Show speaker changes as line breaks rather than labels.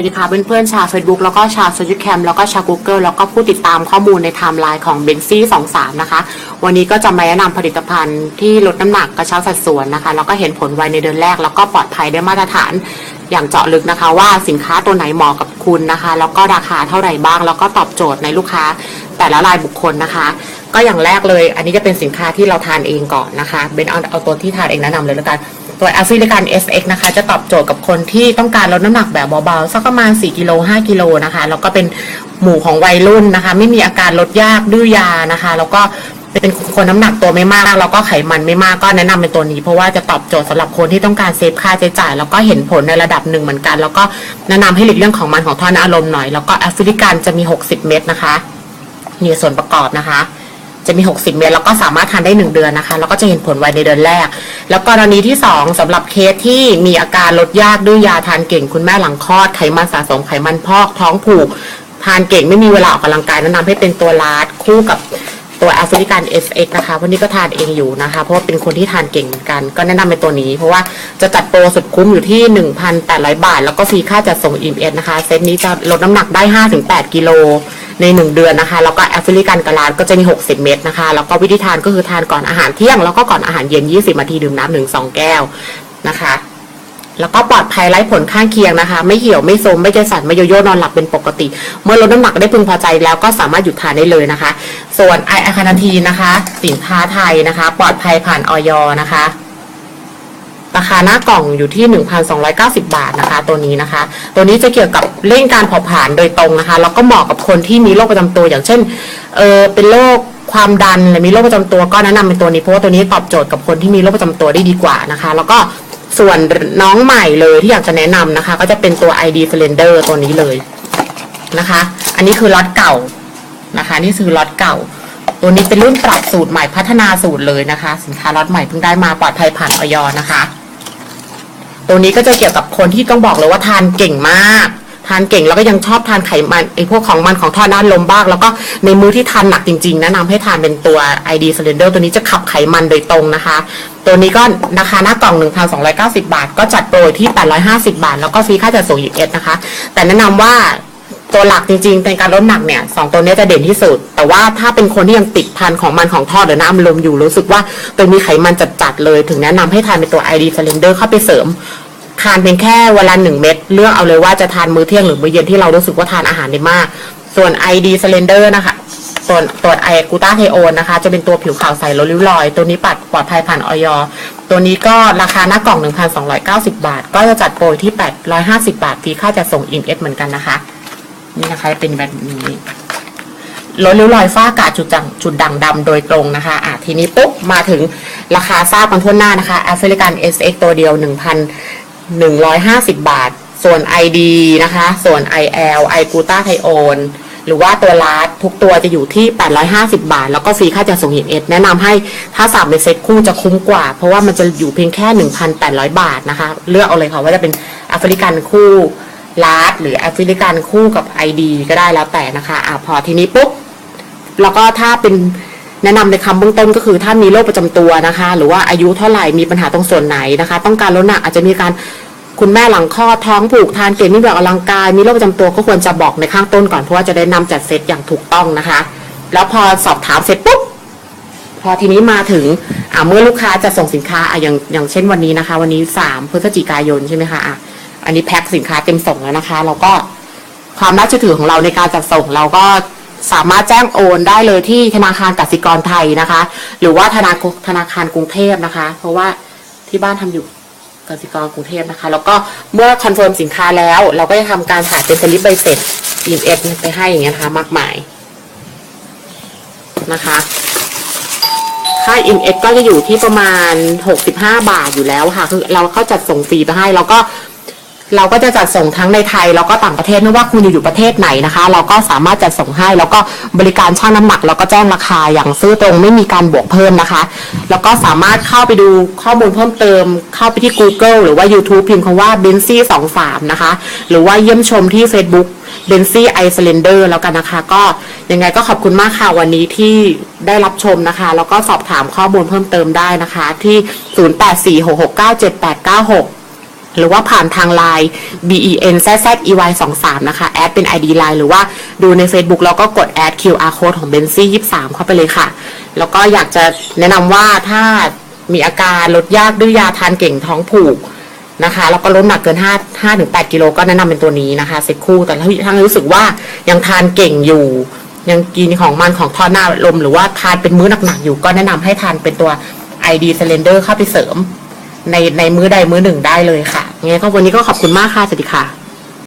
สวัสดีค่ะเพื่อนๆชาว Facebook แล้วก็ชาวโซเชียลแคมแล้วก็ชาว Google แล้วก็ผู้ติดตามข้อมูลในไทม์ไลน์ของเบนซี่23นะคะ วันนี้ก็จะมาแนะนำผลิตภัณฑ์ที่ลดน้ำหนักกระชับสัดส่วนนะคะ แล้วก็เห็นผลไวในเดือนแรก แล้วก็ปลอดภัยได้มาตรฐานอย่างเจาะลึกนะคะ ว่าสินค้าตัวไหนเหมาะกับคุณนะคะ แล้วก็ราคาเท่าไหร่บ้าง แล้วก็ตอบโจทย์ในลูกค้าแต่ละรายบุคคลนะคะ ก็อย่างแรกเลย อันนี้จะเป็นสินค้าที่เราทานเองก่อนนะคะเบนเอาเอาตัวที่ทานเองแนะนำเลยแล้วกัน ตัวแอฟริกัน SX นะคะ จะตอบโจทย์กับคนที่ต้องการลดน้ำหนักแบบเบาๆ สักประมาณ 4กิโล5กิโลนะคะ แล้วก็เป็นหมู่ของวัยรุ่นนะคะ ไม่มีอาการลดยากดื้อยานะคะ แล้วก็เป็นคนน้ำหนักตัวไม่มาก แล้วก็ไขมันไม่มากก็แนะนำเป็นตัวนี้ เพราะว่าจะตอบโจทย์สำหรับคนที่ต้องการเซฟค่าใช้จ่าย แล้วก็เห็นผลในระดับหนึ่งเหมือนกัน แล้วก็แนะนำให้หลีกเรื่องของมันของท่อนอารมณ์หน่อย แล้วก็แอฟริกันจะมี 60 เม็ดนะคะนี่ส่วนประกอบนะคะ จะมี 60 เมตรแล้วก็สามารถทานได้ 1 เดือนนะคะ แล้วก็จะเห็นผลไวในเดือนแรก แล้วกรณีที่ 2สำหรับเคสที่มีอาการลดยากด้วยยาทานเก่งคุณแม่หลังคลอดไขมันสะสมไขมันพอกท้องผูก ทานเก่งไม่มีเวลาออกกำลังกายแนะนำให้เป็นตัวลาดคู่กับตัวแอฟริกัน SX นะคะวันนี้ก็ทานเองอยู่นะคะ เพราะว่าเป็นคนที่ทานเก่งเหมือนกัน ก็แนะนำเป็นตัวนี้ เพราะว่าจะจัดโปรสุดคุ้มอยู่ที่ 1,800 บาท แล้วก็ฟรีค่าจัดส่ง EMS นะคะ เซตนี้จะลดน้ำหนักได้ 5-8 กิโล ใน 1 เดือนนะคะ แล้วก็แอฟริกันกะลาดก็จะมี 60 เม็ดนะคะ แล้วก็วิธีทานก็คือทานก่อนอาหารเที่ยง แล้วก็ก่อนอาหารเย็น 20นาทีดื่มน้ำหนึ่งสองแก้วนะคะแล้วก็ปลอดภัยไร้ผลข้างเคียงนะคะ ไม่เหี่ยวไม่โทมไม่ใจสั่นไม่โยโย่นอนหลับเป็นปกติ เมื่อลดน้ำหนักได้พึงพอใจแล้วก็สามารถหยุดทานได้เลยนะคะ ส่วนไออะคานาทีนะคะ สินค้าไทยนะคะ ปลอดภัยผ่านออยนะคะ ราคาหน้ากล่องอยู่ที่ 1,290 บาทนะคะ ตัวนี้นะคะ ตัวนี้จะเกี่ยวกับเร่งการเผาผลาญโดยตรงนะคะ แล้วก็เหมาะกับคนที่มีโรคประจำตัว อย่างเช่น เออเป็นโรคความดันหรือมีโรคประจำตัวก็แนะนำเป็นตัวนี้เพราะว่าตัวนี้ตอบโจทย์กับคนที่มีโรคประจำตัวได้ดีกว่านะคะ แล้วก็ส่วนน้องใหม่เลยที่อยากจะแนะนำนะคะ ก็จะเป็นตัว ID Slender ตัวนี้เลยนะคะ อันนี้คือล็อตเก่านะคะ นี่คือล็อตเก่าตัวนี้เป็นรุ่นปรับสูตรใหม่พัฒนาสูตรเลยนะคะ สินค้าล็อตใหม่เพิ่งได้มาปลอดภัยผ่านออยนะคะ ตัวนี้ก็จะเกี่ยวกับคนที่ต้องบอกเลยว่าทานเก่งมาก ทานเก่งแล้วก็ยังชอบทานไขมันไอพวกของมันของทอดน้ำลมบ้าง แล้วก็ในมื้อที่ทานหนักจริงๆแนะนำให้ทานเป็นตัว ID Slender ตัวนี้จะขับไขมันโดยตรงนะคะ ตัวนี้ก็ราคาหน้ากล่อง 1,290 บาท ก็จัดโปรที่ 850 บาท แล้วก็ฟรีค่าจัดส่งอีกเอสนะคะ แต่แนะนำว่าตัวหลักจริงๆในการลดหนักเนี่ยสองตัวนี้จะเด่นที่สุด แต่ว่าถ้าเป็นคนที่ยังติดทานของมันของทอดหรือน้ำลมอยู่รู้สึกว่าตัวมีไขมันจัดๆเลย ถึงแนะนำให้ทานเป็นตัว ID Slender เข้าไปเสริม ทานเพียงแค่เวลาหนึ่งเม็ดเลือกเอาเลยว่าจะทานมื้อเที่ยงหรือมื้อเย็นที่เรารู้สึกว่าทานอาหารได้มาก ส่วน ID Slender นะคะส่วนตัวไอกูต้าไทโอนนะคะ จะเป็นตัวผิวขาวใสลดริ้วรอย ตัวนี้ปัดปลอดภัยผ่านออยตัวนี้ก็ราคาหน้ากล่อง 1,290 บาท ก็จะจัดโปรที่ 850 บาทฟรีค่าจัดส่ง IMS เอเหมือนกันนะคะ นี่นะคะเป็นแบบนี้ลดริ้วรอยฝ้ากระจุดด่างจุดด่างดำโดยตรงนะคะอะทีนี้ปุ๊บมาถึงราคาทราบกันทั่วหน้านะคะแอฟริกัน SX ตัวเดียว 150 บาท ส่วน ID นะคะ ส่วน IL i g l u t a t h i o n หรือว่าตัวลาดทุกตัวจะอยู่ที่ 850 บาท แล้วก็ฟรีค่าจัดส่งหินเอสแนะนำให้ถ้าสั่งเป็นเซ็ตคู่จะคุ้มกว่า เพราะว่ามันจะอยู่เพียงแค่ 1,800 บาทนะคะ เลือกเอาเลยค่ะว่าจะเป็นแอฟริกันคู่ลาดหรือแอฟริกันคู่กับ ID ก็ได้แล้วแต่นะคะอะพอทีนี้ปุ๊บแล้วก็ถ้าเป็น แนะนำในคำเบื้องต้นก็คือถ้านมีโรคประจำตัวนะคะ หรือว่าอายุเท่าไหร่มีปัญหาตรงส่วนไหนนะคะ ต้องการลดน้ำหนักอาจจะมีการคุณแม่หลังคลอดท้องผูกทานเก่งไม่แบบอลังกาย มีโรคประจำตัวก็ควรจะบอกในข้างต้นก่อนเพราะว่าจะได้นำจัดเซตอย่างถูกต้องนะคะ แล้วพอสอบถามเสร็จปุ๊บพอทีนี้มาถึงอ่าเมื่อลูกค้าจะส่งสินค้าอะอย่างอย่างเช่นวันนี้นะคะ วันนี้สามพฤศจิกายนใช่ไหมคะอะอันนี้แพ็คสินค้าเต็มส่งแล้วนะคะ เราก็ความน่าเชื่อถือของเราในการจัดส่งเราก็ สามารถแจ้งโอนได้เลยที่ธนาคารกสิกรไทยนะคะ หรือว่าธนาคารธนาคารกรุงเทพนะคะ เพราะว่าที่บ้านทำอยู่กสิกรกรุงเทพนะคะ แล้วก็เมื่อคอนเฟิร์มสินค้าแล้ว เราก็จะทำการถ่ายเป็นสลิปใบเสร็จ EMS ไปให้อย่างเงี้ยนะคะมากมายนะคะค่า IMX ก็จะอยู่ที่ประมาณ 65 บาทอยู่แล้วค่ะ คือเราเข้าจัดส่งฟรีไปให้ แล้วก็ เราก็จะจัดส่งทั้งในไทยแล้วก็ต่างประเทศไม่ว่าคุณอยู่ประเทศไหนนะคะ เราก็สามารถจัดส่งให้ แล้วก็บริการช่างน้ำหนัก แล้วก็แจ้งราคาอย่างซื่อตรงไม่มีการบวกเพิ่มนะคะ แล้วก็สามารถเข้าไปดูข้อมูลเพิ่มเติม เข้าไปที่ Google หรือว่า YouTube พิมพ์คำว่า b e n z y 23นะคะ หรือว่าเยี่ยมชมที่ Facebook เบนซี่ไอซเลนเดอร์แล้วกันนะคะ ก็ยังไงก็ขอบคุณมากค่ะวันนี้ที่ได้รับชมนะคะ แล้วก็สอบถามข้อมูลเพิ่มเติมได้นะคะ ที่ 0846697896 หรือว่าผ่านทางไลน์ b e n z z e y 2 3นะคะ แอดเป็น ID Line หรือว่าดูใน Facebook แล้วก็กดแอด QR code ของ b e n z y 23 เข้าไปเลยค่ะ แล้วก็อยากจะแนะนำว่าถ้ามีอาการลดยากดื้อยาทานเก่งท้องผูกนะคะ แล้วก็ลดหนักเกิน 5 5ถึง8กิโลก็แนะนำเป็นตัวนี้นะคะเซ็กคู่ แต่ถ้าถ้ารู้สึกว่ายังทานเก่งอยู่ ยังกินของมันของทอดหน้าลม หรือว่าทานเป็นมื้อหนักๆอยู่ก็แนะนำให้ทานเป็นตัว ID Slender เข้าไปเสริม ในในมือใดมือหนึ่งได้เลยค่ะงั้นก็วันนี้ก็ขอบคุณมากค่ะสวัสดีค่ะ